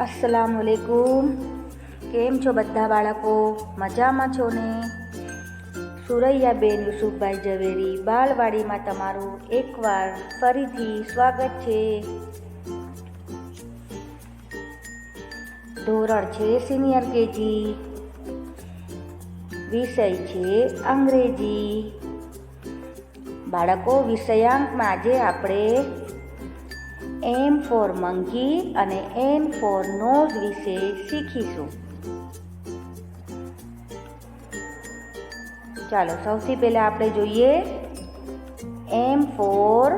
અસલામ વાલેકુમ કેમ છો બધા બાળકો? મજામાં છો ને? સુરૈયાબેન યુસુફભાઈ ઝવેરી બાલવાડીમાં તમારું એકવાર ફરીથી સ્વાગત છે. ધોરણ છે સિનિયર કેજી. વિષય છે અંગ્રેજી. બાળકો, વિષયાંકમાં આજે આપણે એમ ફોર મંકી અને એમ ફોર નોઝ વિશે શીખીશું. ચાલો, સૌથી પહેલા આપણે જોઈએ એમ ફોર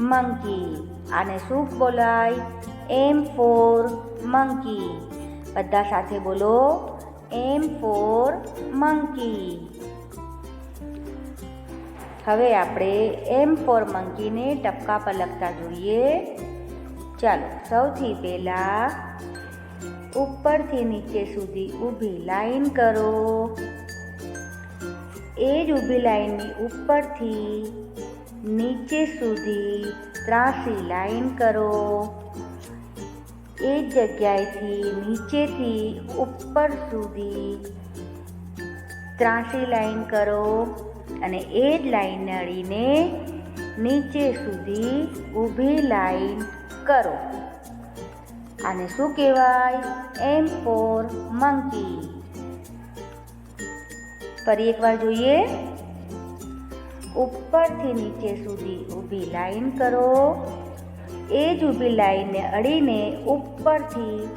મંકી આને શું બોલાય, એમ ફોર મંકી બધા સાથે બોલો, એમ ફોર મંકી હવે આપણે એમ ફોર મંકીને ટપકા પર લખતા જોઈએ. ચાલો, સૌથી પહેલાં ઉપરથી નીચે સુધી ઊભી લાઈન કરો. એ જ ઊભી લાઈનની ઉપરથી નીચે સુધી ત્રાસી લાઈન કરો. એ જ જગ્યાએથી નીચેથી ઉપર સુધી ત્રાસી લાઈન કરો. અને એ જ લાઈનને નળીને નીચે સુધી ઊભી લાઈન કરો. આને શું કહેવાય? એમ ફોર મંકી ફરી એકવાર જોઈએ. ઉપરથી નીચે સુધી ઊભી લાઈન કરો. એ જ ઊભી લાઈનને અડીને ઉપરથી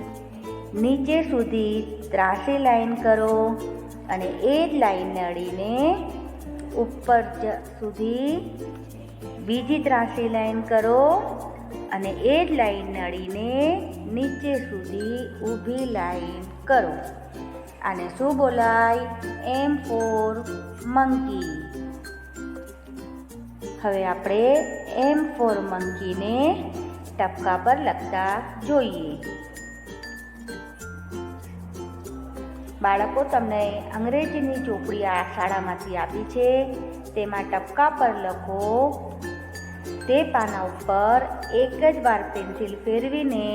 નીચે સુધી ત્રાસી લાઈન કરો અને એ જ લાઈનને અડીને ઉપર સુધી બીજી ત્રાસી લાઈન કરો અને એ જ લાઈન અડીને નીચે સુધી ઊભી લાઈન કરો. આને શું બોલાય? M for monkey. હવે આપણે એમ ફોર મંકીને ટપકા પર લખતા જોઈએ. બાળકો તમને અંગ્રેજીની ચોપડી આ શાળામાંથી આપી છે. તેમાં ટપકા પર લખો, તે પાના ઉપર એક જ વાર પેન્સિલ ફેરવીને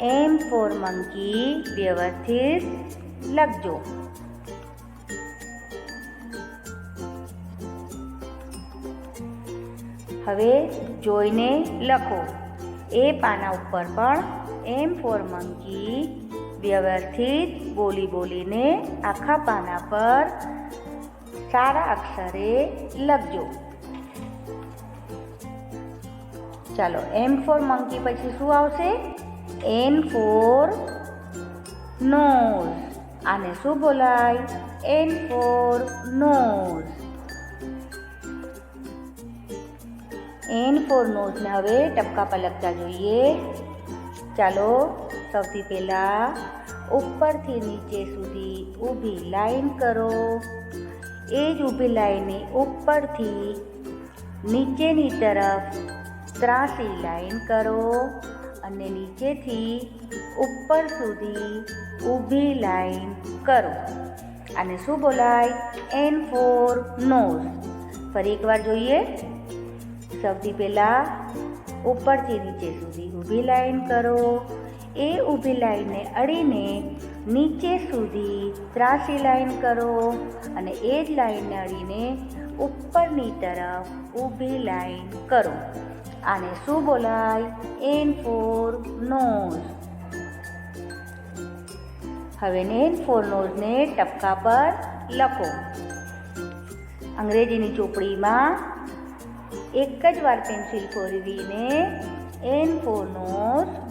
એમ ફોર મંકી વ્યવસ્થિત લખજો. હવે જોઈને લખો, એ પાના ઉપર પણ એમ ફોર મંકી વ્યવસ્થિત બોલી બોલીને આખા પાના પર સારા અક્ષરે લખજો ચાલો એમ ફોર મંકી પછી શું આવશે એન ફોર નોઝ આને શું બોલાય N for nose N for નોઝને હવે ટપકા પર લખતા જોઈએ ચાલો સૌથી પહેલાં ઉપરથી નીચે સુધી ઊભી લાઈન કરો. એ જ ઊભી લાઈનની ઉપરથી નીચેની તરફ ત્રાસી લાઈન કરો અને નીચેથી ઉપર સુધી ઊભી લાઈન કરો. આને શું બોલાય? એન ફોર નોઝ ફરી એકવાર જોઈએ. સૌથી પહેલાં ઉપરથી નીચે સુધી ઊભી લાઈન કરો. એ ઊભી લાઈનને અડીને નીચે સુધી ત્રાસી લાઈન કરો અને એ જ લાઈનને અડીને ઉપરની તરફ ઊભી લાઈન કરો. આને શું બોલાય? એન ફોર નોઝ હવે નેન ફોર નોઝને ટપકા પર લખો. અંગ્રેજીની ચોપડીમાં એક જ વાર પેન્સિલ ફોરવીને એન ફોર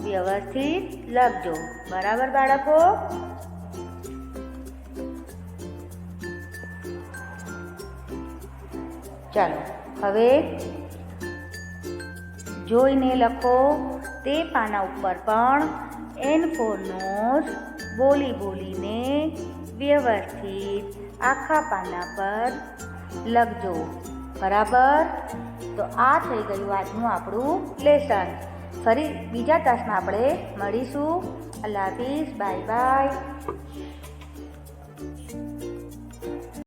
વ્યવસ્થિત લખજો બરાબર, બાળકો? ચાલો, હવે જોઈને લખો તે પાના ઉપર પણ એન ફોર બોલી બોલીને વ્યવસ્થિત આખા પાના પર લખજો. બરાબર? તો આ થઈ ગયું આજનું આપણું લેસન. ફરી બીજા ક્લાસમાં આપણે મળીશું. અલ્લાહ હાફિઝ. Bye bye.